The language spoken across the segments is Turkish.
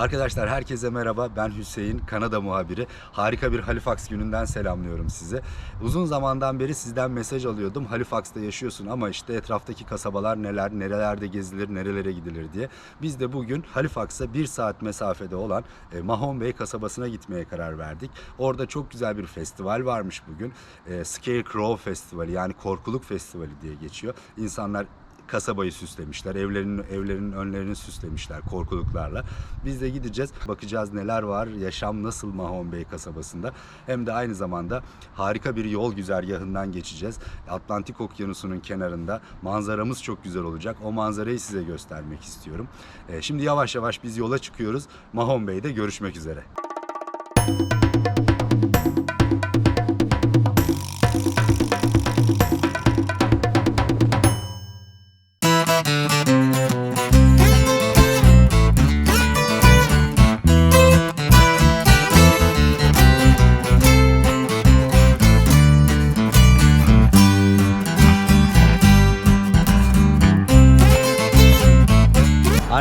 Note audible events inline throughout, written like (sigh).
Arkadaşlar herkese merhaba. Ben Hüseyin, Kanada muhabiri. Harika bir Halifax gününden selamlıyorum sizi. Uzun zamandan beri sizden mesaj alıyordum. Halifax'ta yaşıyorsun ama işte etraftaki kasabalar neler, nerelerde gezilir, nerelere gidilir diye. Biz de bugün Halifax'a bir saat mesafede olan e, Mahon Bey kasabasına gitmeye karar verdik. Orada çok güzel bir festival varmış bugün. E, Scarecrow Festivali yani Korkuluk Festivali diye geçiyor. İnsanlar kasabayı süslemişler. Evlerinin evlerinin önlerini süslemişler korkuluklarla. Biz de gideceğiz. Bakacağız neler var. Yaşam nasıl Mahon Bey kasabasında. Hem de aynı zamanda harika bir yol güzergahından geçeceğiz. Atlantik Okyanusu'nun kenarında manzaramız çok güzel olacak. O manzarayı size göstermek istiyorum. Ee, Şimdi yavaş yavaş biz yola çıkıyoruz. Mahon Bey'de görüşmek üzere.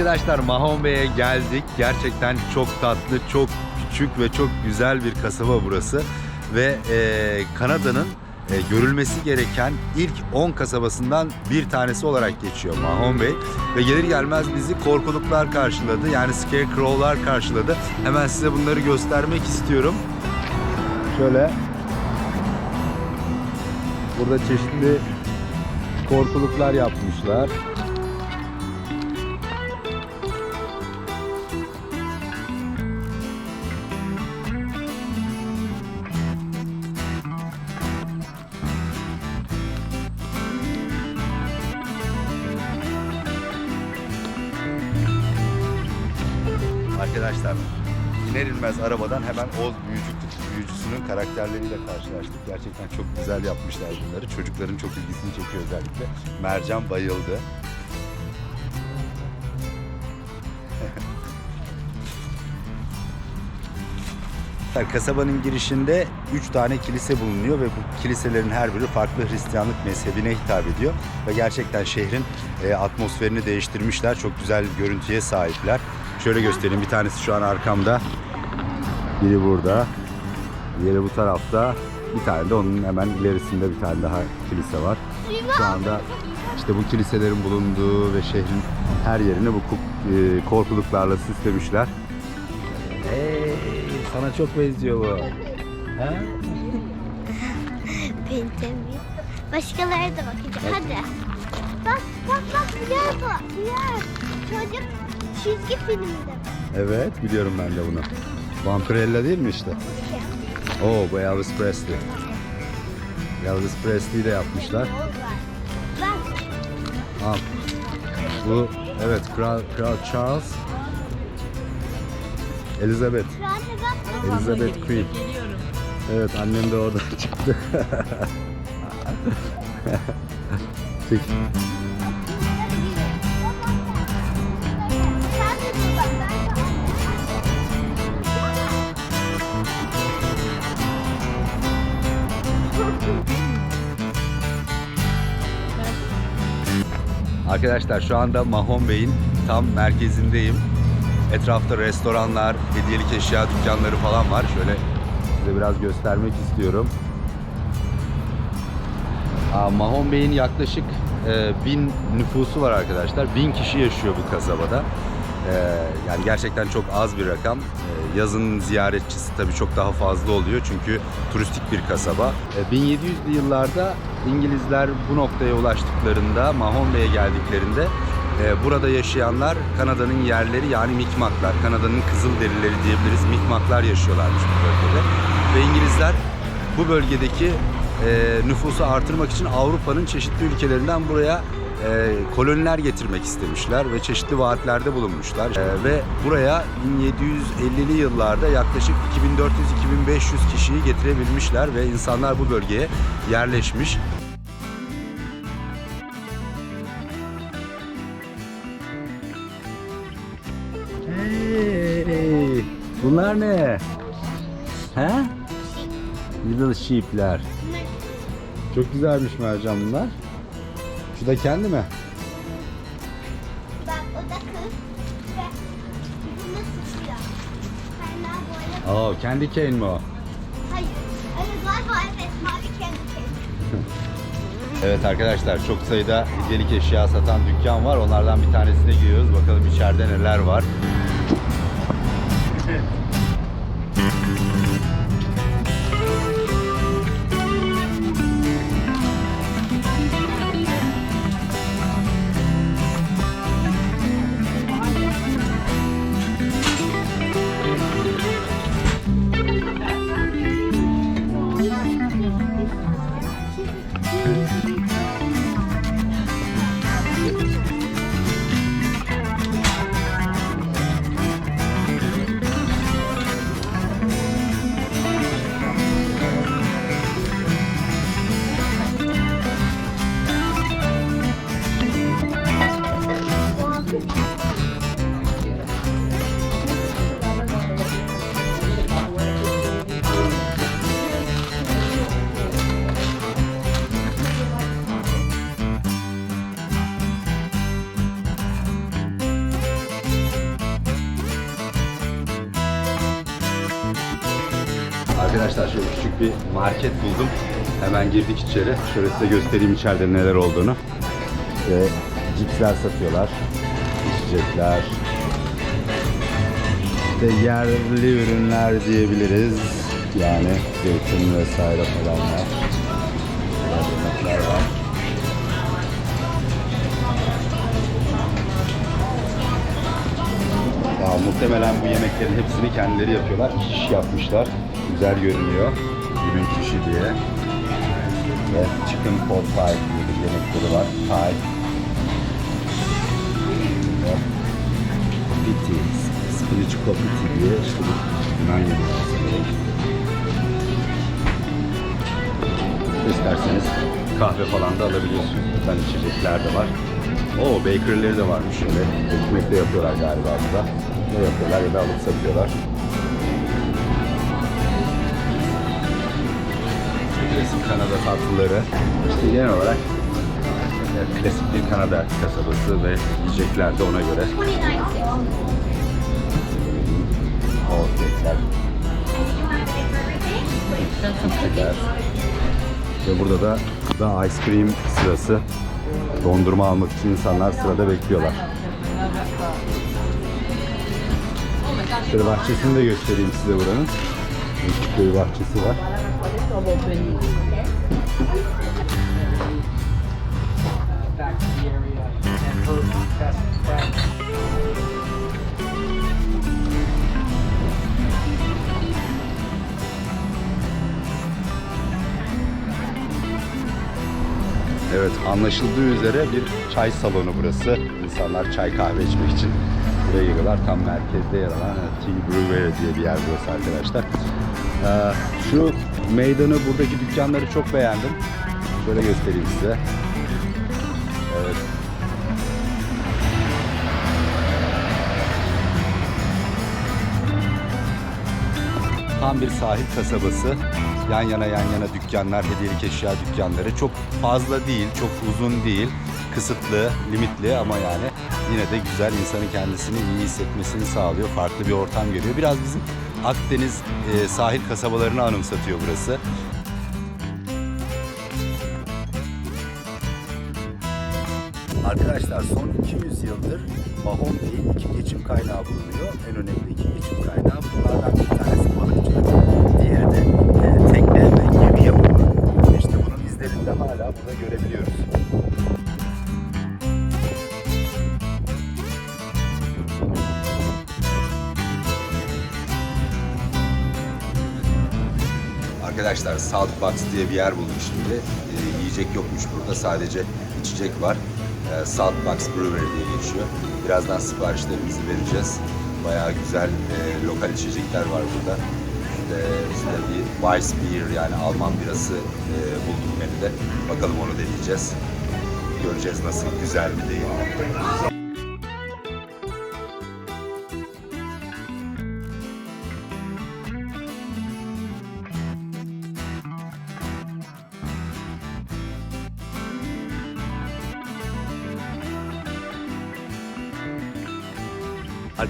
Arkadaşlar Mahon Bey'e geldik. Gerçekten çok tatlı, çok küçük ve çok güzel bir kasaba burası. Ve e, Kanada'nın e, görülmesi gereken ilk 10 kasabasından bir tanesi olarak geçiyor Mahon Bey. Ve gelir gelmez bizi korkuluklar karşıladı. Yani scarecrow'lar karşıladı. Hemen size bunları göstermek istiyorum. Şöyle burada çeşitli korkuluklar yapmışlar. Arkadaşlar iner inmez arabadan hemen Oz büyücü, büyücüsünün karakterleriyle karşılaştık. Gerçekten çok güzel yapmışlar bunları. Çocukların çok ilgisini çekiyor özellikle. Mercan bayıldı. (laughs) Kasabanın girişinde 3 tane kilise bulunuyor ve bu kiliselerin her biri farklı Hristiyanlık mezhebine hitap ediyor. Ve gerçekten şehrin e, atmosferini değiştirmişler. Çok güzel bir görüntüye sahipler. Şöyle göstereyim. Bir tanesi şu an arkamda. Biri burada. Diğeri bu tarafta. Bir tane de onun hemen ilerisinde bir tane daha kilise var. Şu anda işte bu kiliselerin bulunduğu ve şehrin her yerini bu e, korkuluklarla süslemişler. Hey, sana çok benziyor bu. Ha? Benzemiyor. Başkaları da bakacak. Hadi. Bak bak bak biliyor bu. Biliyor. Çocuk çizgi filminde. Evet, biliyorum ben de bunu. Vampirella değil mi işte? Oo, bu Elvis Presley. Elvis Presley'i de yapmışlar. Al. Bu, evet, Kral, Kral Charles. Elizabeth. Elizabeth Queen. Evet, annem de orada (laughs) çıktı. (laughs) Çek. Arkadaşlar şu anda Mahon Bey'in tam merkezindeyim. Etrafta restoranlar, hediyelik eşya dükkanları falan var. Şöyle size biraz göstermek istiyorum. Aa, Mahon Bey'in yaklaşık e, bin nüfusu var arkadaşlar. Bin kişi yaşıyor bu kasabada. E, yani gerçekten çok az bir rakam. E, yazın ziyaretçisi tabii çok daha fazla oluyor çünkü turistik bir kasaba. E, 1700'lü yıllarda İngilizler bu noktaya ulaştıklarında, Mahon Bey'e geldiklerinde e, burada yaşayanlar Kanada'nın yerleri yani Mikmaklar, Kanada'nın kızıl derileri diyebiliriz. Mikmaklar yaşıyorlarmış bu bölgede. Ve İngilizler bu bölgedeki e, nüfusu artırmak için Avrupa'nın çeşitli ülkelerinden buraya e, koloniler getirmek istemişler ve çeşitli vaatlerde bulunmuşlar. E, ve buraya 1750'li yıllarda yaklaşık 2400-2500 kişiyi getirebilmişler ve insanlar bu bölgeye yerleşmiş. Hey, bunlar ne? He? Little sheep'ler. Çok güzelmiş mercan bunlar. Şu da kendi mi? Bak o da kız. Ve bunu tutuyor. Oo, candy cane mi o? Hayır. Evet galiba evet mavi kendi kendi. (laughs) Evet arkadaşlar çok sayıda hediyelik eşya satan dükkan var. Onlardan bir tanesine giriyoruz. Bakalım içeride neler var. Bir market buldum. Hemen girdik içeri. Şöyle size göstereyim içeride neler olduğunu. İşte cipsler satıyorlar. içecekler. İşte yerli ürünler diyebiliriz. Yani zeytin vesaire falan var. Muhtemelen bu yemeklerin hepsini kendileri yapıyorlar. Şiş yapmışlar. Güzel görünüyor. Ürün kişi diye. Ve chicken pot pie diye bir yemekleri var. Pie. Ve Kopiti. Spinach kopiti diye işte bir Yunan yemeği. İsterseniz kahve falan da alabiliyorsunuz. Buradan içecekler de var. Oo bakerleri de varmış şöyle. Ekmek de yapıyorlar galiba burada. Ne yapıyorlar ya da alıp satıyorlar. Klasik Kanada tatlıları. İşte genel olarak e, klasik bir Kanada kasabası ve yiyecekler de ona göre. 29 O kekler, kekler. Ve burada da da ice cream sırası. Dondurma almak için insanlar sırada bekliyorlar. Şöyle bahçesini de göstereyim size buranın. Küçük bir bahçesi var. Evet anlaşıldığı üzere bir çay salonu burası. İnsanlar çay kahve içmek için buraya geliyorlar. Tam merkezde yer alan Tea Brewery diye bir yer burası arkadaşlar. Ee, şu meydanı buradaki dükkanları çok beğendim. Şöyle göstereyim size. Evet. Tam bir sahil kasabası. Yan yana yan yana dükkanlar, hediyelik eşya dükkanları. Çok fazla değil, çok uzun değil. Kısıtlı, limitli ama yani yine de güzel insanın kendisini iyi hissetmesini sağlıyor. Farklı bir ortam görüyor. Biraz bizim Akdeniz e, sahil kasabalarını anımsatıyor burası. Arkadaşlar son 200 yıldır Mahon değil iki geçim kaynağı bulunuyor. En önemli Arkadaşlar Southbox diye bir yer bulduk şimdi. Ee, yiyecek yokmuş burada. Sadece içecek var. Ee, Southbox Brewery diye geçiyor. Birazdan siparişlerimizi vereceğiz. Bayağı güzel e, lokal içecekler var burada. İşte, işte bir Weiss Beer yani Alman birası e, bulduk menüde. Bakalım onu deneyeceğiz. Göreceğiz nasıl güzel mi değil.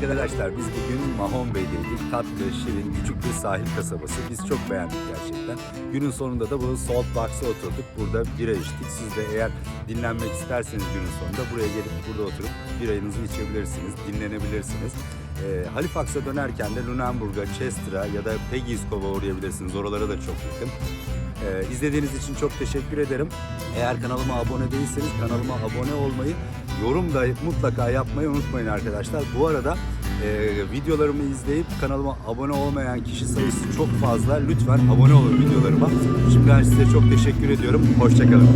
Arkadaşlar biz bugün Mahon Bey'deydik. Tatlı, şirin, küçük bir sahil kasabası. Biz çok beğendik gerçekten. Günün sonunda da bu Salt Box'a oturduk. Burada bira içtik. Siz de eğer dinlenmek isterseniz günün sonunda buraya gelip burada oturup birayınızı içebilirsiniz, dinlenebilirsiniz. Ee, Halifax'a dönerken de Lunenburg'a, Chester'a ya da Peggy's Cove'a uğrayabilirsiniz. Oralara da çok yakın. Ee, izlediğiniz için çok teşekkür ederim. Eğer kanalıma abone değilseniz kanalıma abone olmayı, yorum da mutlaka yapmayı unutmayın arkadaşlar. Bu arada e, videolarımı izleyip kanalıma abone olmayan kişi sayısı çok fazla. Lütfen abone olun videolarıma. Şimdiden size çok teşekkür ediyorum. Hoşçakalın.